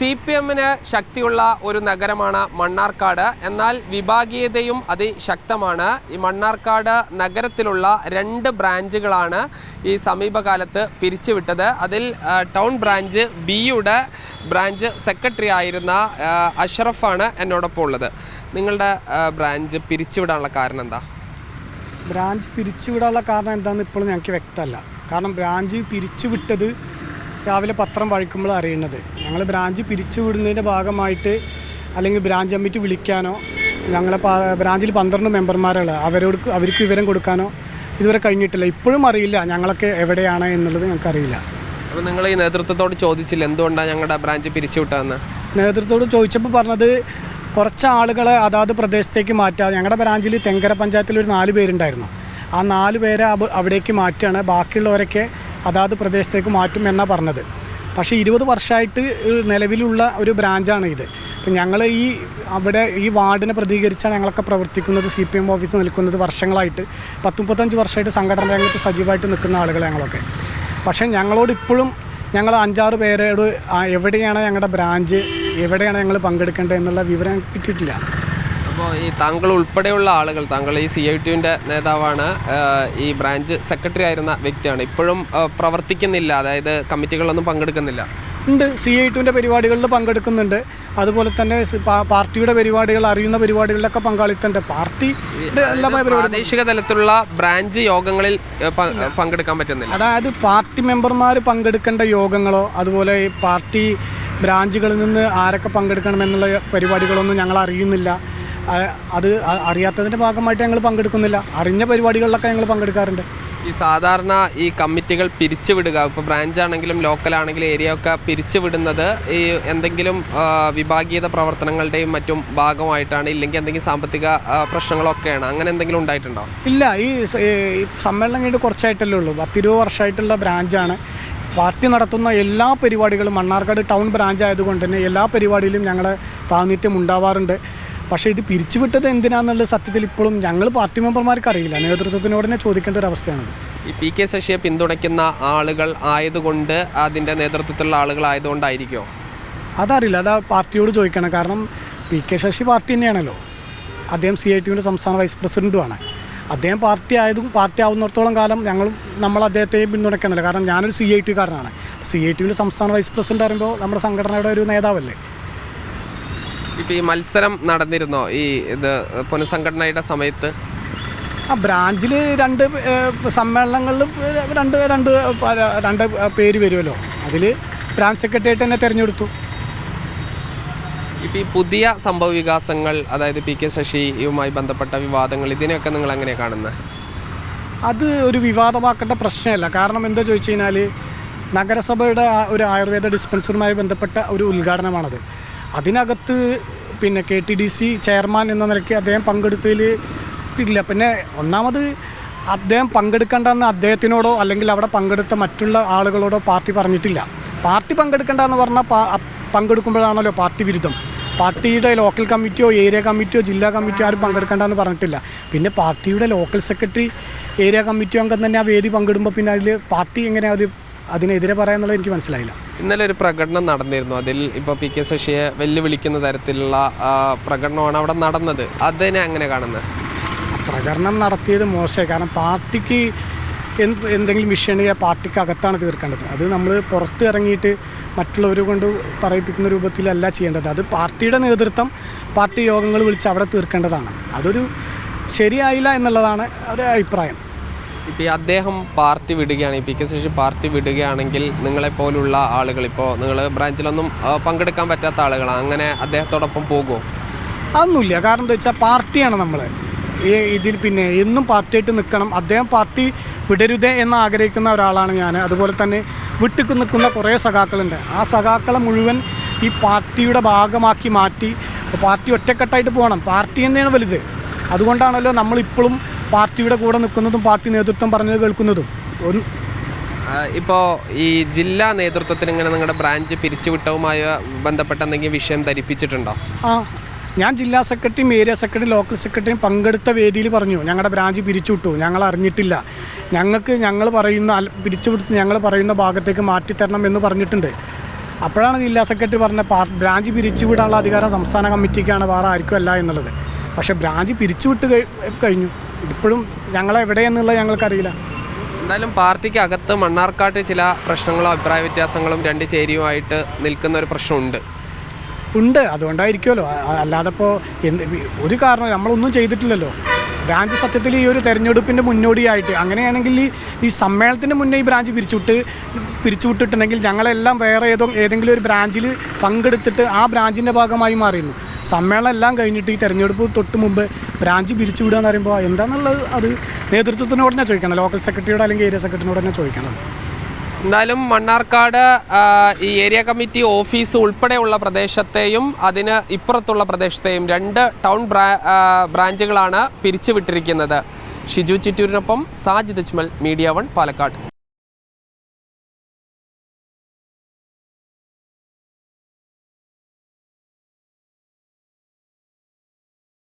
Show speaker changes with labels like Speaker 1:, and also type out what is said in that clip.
Speaker 1: C P എമ്മിന് ശക്തിയുള്ള ഒരു നഗരമാണ് മണ്ണാർക്കാട്. എന്നാൽ വിഭാഗീയതയും അതിശക്തമാണ് ഈ മണ്ണാർക്കാട് നഗരത്തിലുള്ള രണ്ട് ബ്രാഞ്ചുകളാണ് ഈ സമീപകാലത്ത് പിരിച്ചുവിട്ടത്. അതിൽ ടൗൺ ബ്രാഞ്ച് ബിയുടെ ബ്രാഞ്ച് സെക്രട്ടറി ആയിരുന്ന അഷറഫാണ് എന്നോടൊപ്പം ഉള്ളത്. നിങ്ങളുടെ ബ്രാഞ്ച് പിരിച്ചുവിടാനുള്ള കാരണം എന്താ?
Speaker 2: ബ്രാഞ്ച് പിരിച്ചുവിടാനുള്ള കാരണം എന്താണെന്ന് ഇപ്പോഴും ഞങ്ങൾക്ക് വ്യക്തമല്ല. കാരണം ബ്രാഞ്ച് പിരിച്ചുവിട്ടത് രാവിലെ പത്രം വഴിക്കുമ്പോൾ അറിയുന്നത്. ഞങ്ങൾ ബ്രാഞ്ച് പിരിച്ചുവിടുന്നതിന്റെ ഭാഗമായിട്ട് അല്ലെങ്കിൽ ബ്രാഞ്ച് കമ്മിറ്റി വിളിക്കാനോ ഞങ്ങളെ ബ്രാഞ്ചിൽ പന്ത്രണ്ട് മെമ്പർമാരുള്ള അവരോട് അവർക്ക് വിവരം കൊടുക്കാനോ ഇതുവരെ കഴിഞ്ഞിട്ടില്ല. ഇപ്പോഴും അറിയില്ല ഞങ്ങളൊക്കെ എവിടെയാണ് എന്നുള്ളത് ഞങ്ങൾക്കറിയില്ല
Speaker 1: അപ്പോൾ നിങ്ങൾ ഈ നേതൃത്വത്തോട് ചോദിച്ചില്ല എന്തുകൊണ്ടാണ് ഞങ്ങളുടെ ബ്രാഞ്ച് പിരിച്ചുവിട്ടതെന്ന്
Speaker 2: നേതൃത്വത്തോട് ചോദിച്ചപ്പോൾ പറഞ്ഞത് കുറച്ച് ആളുകളെ അതാത് പ്രദേശത്തേക്ക് മാറ്റുക ഞങ്ങളുടെ ബ്രാഞ്ചിൽ തെങ്കര പഞ്ചായത്തിൽ ഒരു നാല് പേരുണ്ടായിരുന്നു. ആ നാല് പേരെ അവ- അവിടേക്ക് മാറ്റുകയാണ് ബാക്കിയുള്ളവരൊക്കെ അതാത് പ്രദേശത്തേക്ക് മാറ്റും എന്നാണ് പറഞ്ഞത്. പക്ഷേ ഇരുപത് വർഷമായിട്ട് നിലവിലുള്ള ഒരു ബ്രാഞ്ചാണ് ഇത്. അപ്പം ഞങ്ങൾ ഈ അവിടെ ഈ വാർഡിനെ പ്രതികരിച്ചാണ് ഞങ്ങളൊക്കെ പ്രവർത്തിക്കുന്നത് സി പി എം ഓഫീസ് നിൽക്കുന്നത് വർഷങ്ങളായിട്ട്. പത്ത് മുപ്പത്തഞ്ച് വർഷമായിട്ട് സംഘടന രംഗത്ത് സജീവമായിട്ട് നിൽക്കുന്ന ആളുകൾ ഞങ്ങളൊക്കെ. പക്ഷേ ഞങ്ങളോട് ഇപ്പോഴും ഞങ്ങൾ അഞ്ചാറ് പേരോട് എവിടെയാണ് ഞങ്ങളുടെ ബ്രാഞ്ച് എവിടെയാണ് ഞങ്ങൾ പങ്കെടുക്കേണ്ടത് എന്നുള്ള വിവരം കിട്ടിയിട്ടില്ല.
Speaker 1: അപ്പോൾ ഈ താങ്കൾ ഉൾപ്പെടെയുള്ള ആളുകൾ താങ്കൾ ഈ സി ഐ ടിയുടെ നേതാവാണ് ഈ ബ്രാഞ്ച് സെക്രട്ടറി ആയിരുന്ന വ്യക്തിയാണ്. ഇപ്പോഴും പ്രവർത്തിക്കുന്നില്ല അതായത് കമ്മിറ്റികളൊന്നും പങ്കെടുക്കുന്നില്ല.
Speaker 2: ഉണ്ട്. സി ഐ ടുവിന്റെ പരിപാടികളിൽ പങ്കെടുക്കുന്നുണ്ട്. അതുപോലെ തന്നെ പാർട്ടിയുടെ പരിപാടികൾ അറിയുന്ന പരിപാടികളിലൊക്കെ പങ്കാളിത്തമുണ്ട്. പാർട്ടി
Speaker 1: പ്രാദേശിക തലത്തിലുള്ള ബ്രാഞ്ച് യോഗങ്ങളിൽ പങ്കെടുക്കാൻ പറ്റുന്നില്ല.
Speaker 2: അതായത് പാർട്ടി മെമ്പർമാർ പങ്കെടുക്കേണ്ട യോഗങ്ങളോ അതുപോലെ പാർട്ടി ബ്രാഞ്ചുകളിൽ നിന്ന് ആരൊക്കെ പങ്കെടുക്കണമെന്നുള്ള പരിപാടികളൊന്നും ഞങ്ങൾ അറിയുന്നില്ല. അത് അറിയാത്തതിന്റെ ഭാഗമായിട്ട് ഞങ്ങൾ പങ്കെടുക്കുന്നില്ല. അറിഞ്ഞ പരിപാടികളിലൊക്കെ ഞങ്ങൾ പങ്കെടുക്കാറുണ്ട്.
Speaker 1: ഈ സാധാരണ ഈ കമ്മിറ്റികൾ പിരിച്ചുവിടുക ഇപ്പോൾ ബ്രാഞ്ച് ആണെങ്കിലും ലോക്കൽ ആണെങ്കിലും ഏരിയ ഒക്കെ പിരിച്ചുവിടുന്നത് ഈ എന്തെങ്കിലും വിഭാഗീയത പ്രവർത്തനങ്ങളുടെയും മറ്റും ഭാഗമായിട്ടാണ് ഇല്ലെങ്കിൽ എന്തെങ്കിലും സാമ്പത്തിക പ്രശ്നങ്ങളൊക്കെയാണ്. അങ്ങനെ എന്തെങ്കിലും ഉണ്ടായിട്ടുണ്ടോ?
Speaker 2: ഇല്ല ഈ സമ്മേളനം കഴിഞ്ഞിട്ട് കുറച്ചായിട്ടല്ലേ ഉള്ളൂ. പത്തിരുപത് വർഷമായിട്ടുള്ള ബ്രാഞ്ചാണ്. പാർട്ടി നടത്തുന്ന എല്ലാ പരിപാടികളും മണ്ണാർക്കാട് ടൗൺ ബ്രാഞ്ച് ആയതുകൊണ്ട് തന്നെ എല്ലാ പരിപാടിയിലും ഞങ്ങളുടെ പ്രാതിനിധ്യം ഉണ്ടാവാറുണ്ട്. പക്ഷേ ഇത് പിരിച്ചുവിട്ടത് എന്തിനാന്നുള്ള സത്യത്തിൽ ഇപ്പോഴും ഞങ്ങൾ പാർട്ടി മെമ്പർമാർക്ക് അറിയില്ല. നേതൃത്വത്തിനോട് തന്നെ ചോദിക്കേണ്ട ഒരു അവസ്ഥയാണ്
Speaker 1: ഈ പി കെ ശശിയെ പിന്തുണയ്ക്കുന്ന ആളുകൾ ആയതുകൊണ്ട് അതിന്റെ നേതൃത്വത്തിലുള്ള ആളുകൾ ആയതുകൊണ്ടായിരിക്കുമോ
Speaker 2: അതറിയില്ല. അത് പാർട്ടിയോട് ചോദിക്കണം. കാരണം പി കെ ശശി പാർട്ടി തന്നെയാണല്ലോ. അദ്ദേഹം സി ഐ ടിയുടെ സംസ്ഥാന വൈസ് പ്രസിഡന്റുമാണ് അദ്ദേഹം പാർട്ടി ആയതും പാർട്ടി ആവുന്നിടത്തോളം കാലം ഞങ്ങൾ നമ്മൾ അദ്ദേഹത്തെയും പിന്തുണയ്ക്കണമല്ലോ. കാരണം ഞാനൊരു സി ഐ ടി കാരനാണ് സി ഐ ടിയുടെ സംസ്ഥാന വൈസ് പ്രസിഡന്റ് പറയുമ്പോൾ നമ്മുടെ സംഘടനയുടെ ഒരു നേതാവല്ലേ?
Speaker 1: ഇപ്പോൾ ഈ മത്സരം നടന്നിരുന്നോ? ഈ ഇത് പുനഃസംഘടനയുടെ സമയത്ത്?
Speaker 2: ആ ബ്രാഞ്ചിൽ രണ്ട് സമ്മേളനങ്ങളിൽ രണ്ട് രണ്ട് രണ്ട് പേര് വരുമല്ലോ അതിൽ ബ്രാഞ്ച് സെക്രട്ടറിയായിട്ട് തന്നെ തിരഞ്ഞെടുത്തു.
Speaker 1: ഇപ്പോൾ ഈ പുതിയ സംഭവ വികാസങ്ങൾ അതായത് പി കെ ശശിയുമായി ബന്ധപ്പെട്ട വിവാദങ്ങൾ ഇതിനെയൊക്കെ നിങ്ങൾ എങ്ങനെയാണ് കാണുന്നത്
Speaker 2: അത് ഒരു വിവാദമാക്കേണ്ട പ്രശ്നമല്ല. കാരണം എന്താ ചോദിച്ചു കഴിഞ്ഞാൽ നഗരസഭയുടെ ഒരു ആയുർവേദ ഡിസ്പെൻസറുമായി ബന്ധപ്പെട്ട ഒരു ഉദ്ഘാടനമാണത്. അതിനകത്ത് പിന്നെ K T D C chairman എന്ന നിലയ്ക്ക് അദ്ദേഹം പങ്കെടുത്തതിൽ ഇല്ല. പിന്നെ ഒന്നാമത് അദ്ദേഹം പങ്കെടുക്കേണ്ടെന്ന് അദ്ദേഹത്തിനോടോ അല്ലെങ്കിൽ അവിടെ പങ്കെടുത്ത മറ്റുള്ള ആളുകളോടോ പാർട്ടി പറഞ്ഞിട്ടില്ല. പാർട്ടി പങ്കെടുക്കേണ്ടെന്ന് പറഞ്ഞാൽ പങ്കെടുക്കുമ്പോഴാണല്ലോ പാർട്ടി വിരുദ്ധം. പാർട്ടിയുടെ ലോക്കൽ കമ്മിറ്റിയോ ഏരിയ കമ്മിറ്റിയോ ജില്ലാ കമ്മിറ്റിയോ ആരും പങ്കെടുക്കേണ്ടെന്ന് പറഞ്ഞിട്ടില്ല. പിന്നെ പാർട്ടിയുടെ ലോക്കൽ സെക്രട്ടറി ഏരിയ കമ്മിറ്റിയോ അംഗം തന്നെ ആ വേദി പങ്കിടുമ്പോൾ പിന്നെ അതിൽ പാർട്ടി എങ്ങനെയാണ് അത് അതിനെതിരെ പറയാന്നുള്ളത് എനിക്ക് മനസ്സിലായില്ല.
Speaker 1: ഇന്നലെ ഒരു പ്രകടനം നടന്നിരുന്നു. അതിൽ ഇപ്പോൾ പി കെ ശശിയെ വെല്ലുവിളിക്കുന്ന തരത്തിലുള്ള പ്രകടനമാണ് അവിടെ നടന്നത്. അതിനെ അങ്ങനെ കാണുന്നത്
Speaker 2: പ്രകടനം നടത്തിയത് മോശമായി. കാരണം പാർട്ടിക്ക് എന്ത് എന്തെങ്കിലും വിഷയം ഉണ്ടെങ്കിൽ ആ പാർട്ടിക്ക് അകത്താണ് തീർക്കേണ്ടത്. അത് നമ്മൾ പുറത്ത് ഇറങ്ങിയിട്ട് മറ്റുള്ളവരെ കൊണ്ട് പറയിപ്പിക്കുന്ന രൂപത്തിലല്ല ചെയ്യേണ്ടത്. അത് പാർട്ടിയുടെ നേതൃത്വം പാർട്ടി യോഗങ്ങൾ വിളിച്ച് അവിടെ തീർക്കേണ്ടതാണ്. അതൊരു ശരിയായില്ല എന്നുള്ളതാണ് ഒരു അഭിപ്രായം.
Speaker 1: ഇപ്പോൾ ഈ അദ്ദേഹം പാർട്ടി വിടുകയാണ് ഈ പി കെ ശശി പാർട്ടി വിടുകയാണെങ്കിൽ നിങ്ങളെപ്പോലുള്ള ആളുകൾ ഇപ്പോൾ നിങ്ങൾ ബ്രാഞ്ചിലൊന്നും പങ്കെടുക്കാൻ പറ്റാത്ത ആളുകളാണ് അങ്ങനെ അദ്ദേഹത്തോടൊപ്പം പോകുമോ
Speaker 2: അതൊന്നുമില്ല. കാരണം എന്താ വെച്ചാൽ പാർട്ടിയാണ് നമ്മൾ ഇതിൽ പിന്നെ എന്നും പാർട്ടിയായിട്ട് നിൽക്കണം. അദ്ദേഹം പാർട്ടി വിടരുതേ എന്ന് ആഗ്രഹിക്കുന്ന ഒരാളാണ് ഞാൻ അതുപോലെ തന്നെ വിട്ടുക്ക് നിൽക്കുന്ന കുറേ സഖാക്കളുണ്ട്. ആ സഖാക്കളെ മുഴുവൻ ഈ പാർട്ടിയുടെ ഭാഗമാക്കി മാറ്റി പാർട്ടി ഒറ്റക്കെട്ടായിട്ട് പോകണം. പാർട്ടി തന്നെയാണ് വലുത്. അതുകൊണ്ടാണല്ലോ നമ്മളിപ്പോഴും പാർട്ടിയുടെ കൂടെ നിൽക്കുന്നതും പാർട്ടി നേതൃത്വം പറഞ്ഞത് കേൾക്കുന്നതും. ഒരു
Speaker 1: ഇപ്പോൾ ഈ ജില്ലാ നേതൃത്വത്തിന് ഇങ്ങനെ നിങ്ങളുടെ ബ്രാഞ്ച് പിരിച്ചുവിട്ടവുമായി ബന്ധപ്പെട്ട എന്തെങ്കിലും വിഷയം ധരിപ്പിച്ചിട്ടുണ്ടോ?
Speaker 2: ആ ഞാൻ ജില്ലാ സെക്രട്ടറിയും ഏരിയ സെക്രട്ടറിയും ലോക്കൽ സെക്രട്ടറിയും പങ്കെടുത്ത വേദിയിൽ പറഞ്ഞു. ഞങ്ങളുടെ ബ്രാഞ്ച് പിരിച്ചുവിട്ടു. ഞങ്ങൾ അറിഞ്ഞിട്ടില്ല. ഞങ്ങൾക്ക് ഞങ്ങൾ പറയുന്ന പിരിച്ചുവിട്ട് ഞങ്ങൾ പറയുന്ന ഭാഗത്തേക്ക് മാറ്റിത്തരണം എന്ന് പറഞ്ഞിട്ടുണ്ട്. അപ്പോഴാണ് ജില്ലാ സെക്രട്ടറി പറഞ്ഞ ബ്രാഞ്ച് പിരിച്ചുവിടാനുള്ള അധികാരം സംസ്ഥാന കമ്മിറ്റിക്കാണ് വേറെ ആർക്കും അല്ല എന്നുള്ളത്. പക്ഷേ ബ്രാഞ്ച് പിരിച്ചുവിട്ട് കഴിഞ്ഞു. കഴിഞ്ഞു ഇതിപ്പോഴും ഞങ്ങളെവിടെയെന്നുള്ളത് ഞങ്ങൾക്കറിയില്ല.
Speaker 1: എന്തായാലും പാർട്ടിക്ക് അകത്ത് മണ്ണാർക്കാട്ട് ചില പ്രശ്നങ്ങളും അഭിപ്രായ വ്യത്യാസങ്ങളും രണ്ട് ചേരിയുമായിട്ട് നിൽക്കുന്ന ഒരു പ്രശ്നമുണ്ട്.
Speaker 2: ഉണ്ട്. അതുകൊണ്ടായിരിക്കുമല്ലോ. അല്ലാതെ ഇപ്പോൾ എന്ത് ഒരു കാരണം നമ്മളൊന്നും ചെയ്തിട്ടില്ലല്ലോ. ബ്രാഞ്ച് സത്യത്തിൽ ഈ ഒരു തെരഞ്ഞെടുപ്പിന്റെ മുന്നോടിയായിട്ട് അങ്ങനെയാണെങ്കിൽ ഈ- ഈ സമ്മേളനത്തിന് മുന്നേ ഈ ബ്രാഞ്ച് പിരിച്ചുവിട്ട് പിരിച്ചുവിട്ടിട്ടുണ്ടെങ്കിൽ ഞങ്ങളെല്ലാം വേറെ ഏതോ ഏതെങ്കിലും ഒരു ബ്രാഞ്ചിൽ പങ്കെടുത്തിട്ട് ആ ബ്രാഞ്ചിന്റെ ഭാഗമായി മാറിയിരുന്നു. സമ്മേളനം എല്ലാം കഴിഞ്ഞിട്ട് ഈ തെരഞ്ഞെടുപ്പ് തൊട്ട് മുമ്പ് ബ്രാഞ്ച് പിരിച്ചുവിടുക എന്ന് പറയുമ്പോൾ എന്താണെന്നുള്ളത് അത് നേതൃത്വത്തിനോട് തന്നെ ചോദിക്കണം. ലോക്കൽ സെക്രട്ടറിയോട് അല്ലെങ്കിൽ ഏരിയ സെക്രട്ടറിനോട് തന്നെ ചോദിക്കണം.
Speaker 1: എന്നാലും മണ്ണാർക്കാട് ഈ ഏരിയ കമ്മിറ്റി ഓഫീസ് ഉൾപ്പെടെയുള്ള പ്രദേശത്തെയും അതിന് ഇപ്പുറത്തുള്ള പ്രദേശത്തെയും രണ്ട് ടൗൺ ബ്രാഞ്ചുകളാണ് പിരിച്ചുവിട്ടിരിക്കുന്നത്. ഷിജു ചിറ്റൂരിനൊപ്പം സാജിദ് അജ്മൽ മീഡിയ വൺ പാലക്കാട്.